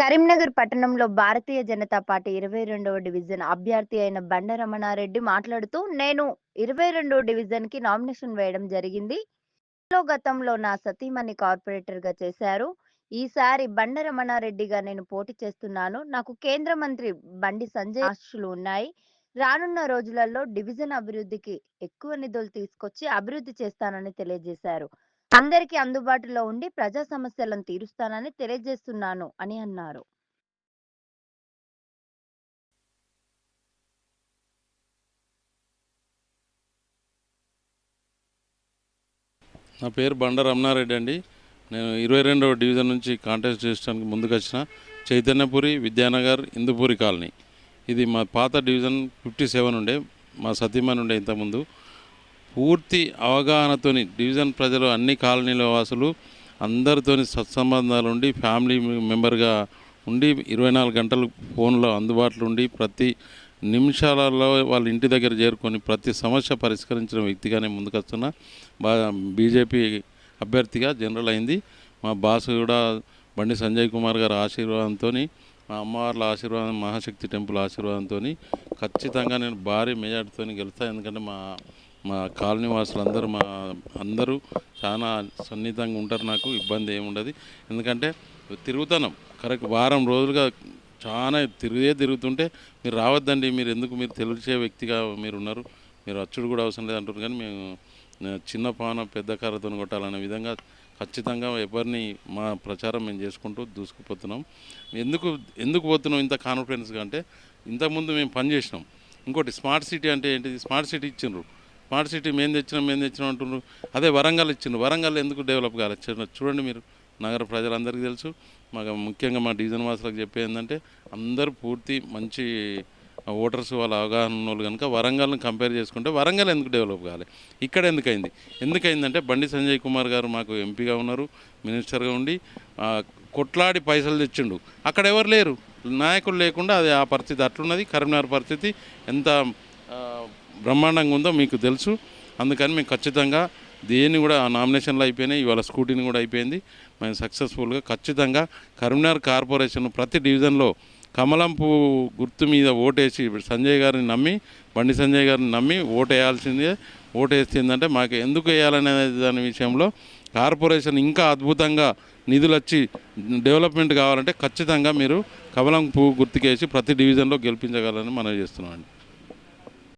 కరీంనగర్ పట్టణంలో భారతీయ జనతా పార్టీ ఇరవై రెండవ డివిజన్ అభ్యర్థి అయిన బండ రమణారెడ్డి మాట్లాడుతూ నేను ఇరవై రెండవ డివిజన్కి నామినేషన్ వేయడం జరిగింది. గతంలో నా సతీమణి కార్పొరేటర్గా చేశారు. ఈసారి బండ రమణారెడ్డిగా నేను పోటీ చేస్తున్నాను. నాకు కేంద్ర మంత్రి బండి సంజయ్ ఆశలు ఉన్నాయి. రానున్న రోజులలో డివిజన్ అభివృద్ధికి ఎక్కువ నిధులు తీసుకొచ్చి అభివృద్ధి చేస్తానని తెలియజేశారు. అందరికీ అందుబాటులో ఉండి ప్రజా సమస్యలను తీరుస్తానని తెలియజేస్తున్నాను అని అన్నారు. నా పేరు బండ రమణారెడ్డి అండి. నేను ఇరవై రెండవ డివిజన్ నుంచి కాంటెస్ట్ చేయడానికి ముందుకు వచ్చిన చైతన్యపురి విద్యానగర్ ఇందుపూరి కాలనీ. ఇది మా పాత డివిజన్ ఫిఫ్టీ సెవెన్ ఉండే మా సతీమణి ఉండే ఇంతకుముందు. పూర్తి అవగాహనతోని డివిజన్ ప్రజలు అన్ని కాలనీల వాసులు అందరితోని సత్సంబంధాలు ఉండి ఫ్యామిలీ మెంబర్గా ఉండి ఇరవై నాలుగు గంటలు ఫోన్లో అందుబాటులో ఉండి ప్రతి నిమిషాలలో వాళ్ళ ఇంటి దగ్గర చేరుకొని ప్రతి సమస్య పరిష్కరించిన వ్యక్తిగానే ముందుకొస్తున్న. బాగా బీజేపీ అభ్యర్థిగా జనరల్ అయింది. మా బాస్ కూడా బండి సంజయ్ కుమార్ గారి ఆశీర్వాదంతో మా అమ్మవార్ల ఆశీర్వాదం మహాశక్తి టెంపుల్ ఆశీర్వాదంతో ఖచ్చితంగా నేను భారీ మెజార్టీతో గెలుస్తాను ఎందుకంటే మా మా కాలనీ వాసులందరూ మా అందరూ చాలా సన్నిహితంగా ఉంటారు నాకు ఇబ్బంది ఏముండదు ఎందుకంటే తిరుగుతున్నాం కరెక్ట్ వారం రోజులుగా చాలా తిరిగే తిరుగుతుంటే మీరు రావద్దండి మీరు ఎందుకు మీరు తెలిసే వ్యక్తిగా మీరు ఉన్నారు మీరు అచ్చుడు కూడా అవసరం లేదు అంటున్నారు. కానీ మేము చిన్న పాన పెద్ద కారతో కొట్టాలనే విధంగా ఖచ్చితంగా ఎవరిని మా ప్రచారం మేము చేసుకుంటూ దూసుకుపోతున్నాం. ఎందుకు ఎందుకు పోతున్నాం ఇంత కాన్ఫిడెన్స్గా అంటే ఇంతకుముందు మేము పని చేసినాం. ఇంకోటి స్మార్ట్ సిటీ అంటే ఏంటిది? స్మార్ట్ సిటీ ఇచ్చిండ్రు. స్మార్ట్ సిటీ మేము తెచ్చినాం మేము తెచ్చినాం అంటున్నారు అదే వరంగల్ ఇచ్చిండ్రు. వరంగల్ ఎందుకు డెవలప్ కాలేదు చూడండి- మీరు. నగర ప్రజలందరికీ తెలుసు. మాకు ముఖ్యంగా మా డివిజన్ వాసులకు చెప్పేది ఏంటంటే అందరూ పూర్తి మంచి ఓటర్స్ వాళ్ళ అవగాహన ఉన్న వాళ్ళు కనుక వరంగల్ని కంపేర్ చేసుకుంటే వరంగల్ ఎందుకు డెవలప్ కాలే? ఇక్కడ ఎందుకైంది? ఎందుకైందంటే బండి సంజయ్ కుమార్ గారు మాకు ఎంపీగా ఉన్నారు మినిస్టర్గా ఉండి కొట్లాడి పైసలు తెచ్చిండు. అక్కడ ఎవరు లేరు? నాయకులు లేకుండా అది ఆ పరిస్థితి అట్లున్నది. కరీంనగర్ పరిస్థితి ఎంత బ్రహ్మాండంగా ఉందో మీకు తెలుసు. అందుకని మేము ఖచ్చితంగా దేన్ని కూడా ఆ నామినేషన్లు అయిపోయినాయి ఇవాళ స్కూటీని కూడా అయిపోయింది. మేము సక్సెస్ఫుల్గా ఖచ్చితంగా కరీంనగర్ కార్పొరేషన్ ప్రతి డివిజన్లో కమలం పువ్వు గుర్తు మీద ఓటేసి సంజయ్ గారిని నమ్మి బండి సంజయ్ గారిని నమ్మి ఓటేయాల్సిందే ఓటేస్తుందంటే ఓటు మాకు ఎందుకు వేయాలనే దాని విషయంలో కార్పొరేషన్ ఇంకా అద్భుతంగా నిధులు వచ్చి డెవలప్మెంట్ కావాలంటే ఖచ్చితంగా మీరు కమలం పువ్వు గుర్తుకేసి ప్రతి డివిజన్లో గెలిపించగలని మనం చేస్తున్నాం అండి